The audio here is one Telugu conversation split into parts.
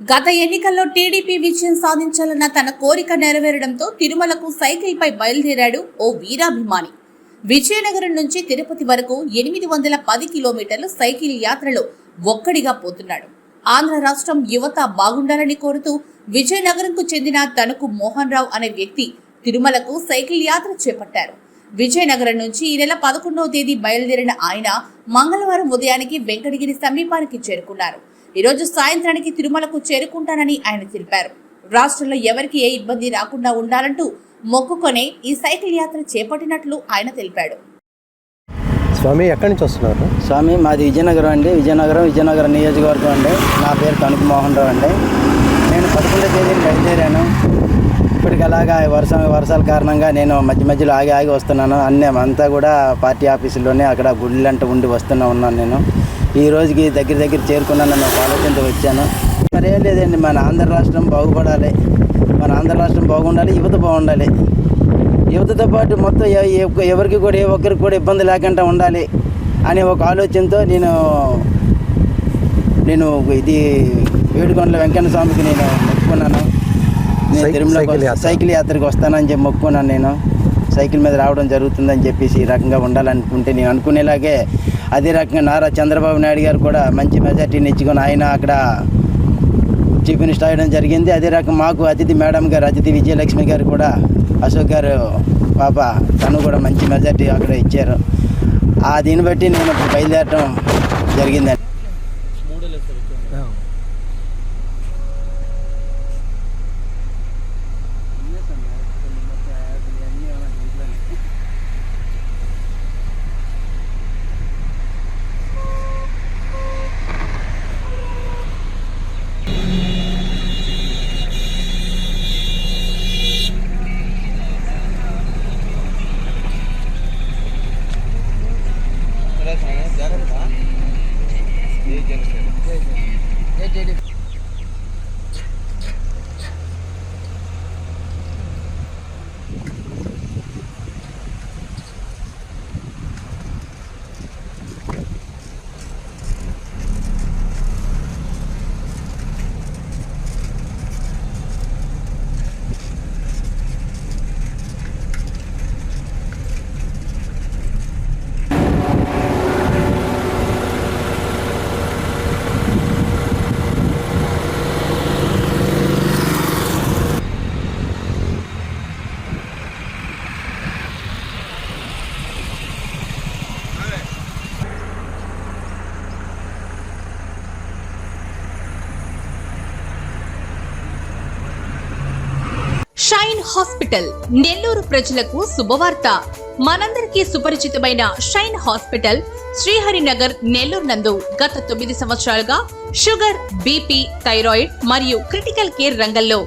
గత ఎన్నికల్లో టీడీపీ విజయం సాధించాలన్న తన కోరిక నెరవేరడంతో తిరుమలకు సైకిల్పై బయలుదేరాడు ఓ వీరాభిమాని. విజయనగరం నుంచి తిరుపతి వరకు ఎనిమిది వందల పది కిలోమీటర్లు సైకిల్ యాత్రలో ఒక్కడిగా పోతున్నాడు. ఆంధ్ర రాష్ట్రం యువత బాగుండాలని కోరుతూ విజయనగరంకు చెందిన తణుకు మోహన్ రావు అనే వ్యక్తి తిరుమలకు సైకిల్ యాత్ర చేపట్టారు. విజయనగరం నుంచి ఈ నెల పదకొండవ తేదీ బయలుదేరిన ఆయన మంగళవారం ఉదయానికి వెంకటగిరి సమీపానికి చేరుకున్నారు. ఈరోజు సాయంత్రానికి తిరుమలకు చేరుకుంటానని ఆయన తెలిపారు. రాష్ట్రంలో ఎవరికి ఏ ఇబ్బంది రాకుండా ఉండాలంటూ మొక్కుకొనే ఈ సైకిల్ యాత్ర చేపట్టినట్లు ఆయన తెలిపాడు. స్వామి ఎక్కడి నుంచి వస్తున్నారు? స్వామి మాది విజయనగరం అండి. విజయనగరం విజయనగరం నియోజకవర్గం అండి. నా పేరు తణుకు మోహన్ రావు అండి. నేను పదకొండో తేదీని బయలుదేరాను. అలాగా వర్ష వర్షాల కారణంగా నేను మధ్య మధ్యలో ఆగి ఆగి వస్తున్నాను. అన్నీ అంతా కూడా పార్టీ ఆఫీసుల్లోనే అక్కడ గుళ్ళంట ఉండి వస్తున్నా ఉన్నాను నేను. ఈ రోజుకి దగ్గర దగ్గర చేరుకున్నాను ఒక ఆలోచనతో వచ్చాను. మరి ఏం లేదండి మన ఆంధ్ర రాష్ట్రం బాగుపడాలి. మన ఆంధ్ర రాష్ట్రం బాగుండాలి యువత బాగుండాలి. యువతతో పాటు మొత్తం ఎవరికి కూడా ఏ ఒక్కరికి కూడా ఇబ్బంది లేకుండా ఉండాలి అనే ఒక ఆలోచనతో నేను నేను ఇది వేడుకొండల వెంకన్న స్వామికి నేను ఒప్పుకున్నాను తిరుమల సైకిల్ యాత్ర. సైకిల్ యాత్రకు వస్తానని చెప్పి మొక్కుకున్నాను నేను. సైకిల్ మీద రావడం జరుగుతుందని చెప్పేసి ఈ రకంగా ఉండాలనుకుంటే నేను అనుకునేలాగే అదే రకంగా నారా చంద్రబాబు నాయుడు గారు కూడా మంచి మెజార్టీని ఇచ్చుకొని ఆయన అక్కడ చీఫ్ మినిస్టర్ అయ్యడం జరిగింది. అదే రకం మాకు అతిథి మేడం గారు అతిథి విజయలక్ష్మి గారు కూడా అశోక్ గారు పాప తను కూడా మంచి మెజార్టీ అక్కడ ఇచ్చారు. ఆ దీన్ని బట్టి నేను బయలుదేరడం జరిగిందండి. Ne deli? Ne deli? Shine Hospital Nellore ప్రజలకు శుభవార్త. మనందరికీ సుపరిచితమైన షైన్ హాస్పిటల్ శ్రీహరినగర్ నెల్లూరు నందు గత తొమ్మిది సంవత్సరాలుగా షుగర్ బీపీ థైరాయిడ్ మరియు క్రిటికల్ కేర్ రంగంలో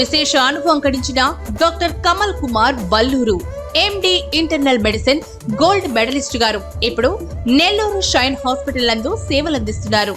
విశేష అనుభవం గడించిన doctor Kamal Kumar Valluru MD internal medicine gold medalist గారు. ఇప్పుడు నెల్లూరు షైన్ హాస్పిటల్ నందు సేవలందిస్తున్నారు.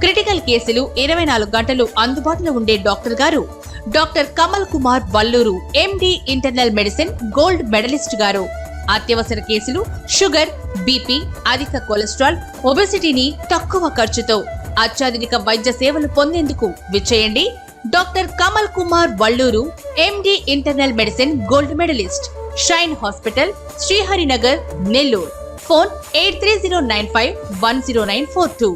క్రిటికల్ కేసులు ఇరవై నాలుగు గంటలు అందుబాటులో ఉండే డాక్టర్ గారు. Doctor Kamal Kumar Valluru MD internal medicine gold medalist గారు. అత్యవసర కేసులు షుగర్ బీపీ అధిక కొలెస్ట్రాల్ ఒబెసిటీని తక్కువ ఖర్చుతో అత్యాధునిక వైద్య సేవలు పొందేందుకు విచ్చేయండి. Doctor Kamal Kumar Valluru MD internal medicine gold medalist Shine Hospital Sriharinagar Nellore. Phone eight three zero nine five one zero nine four two.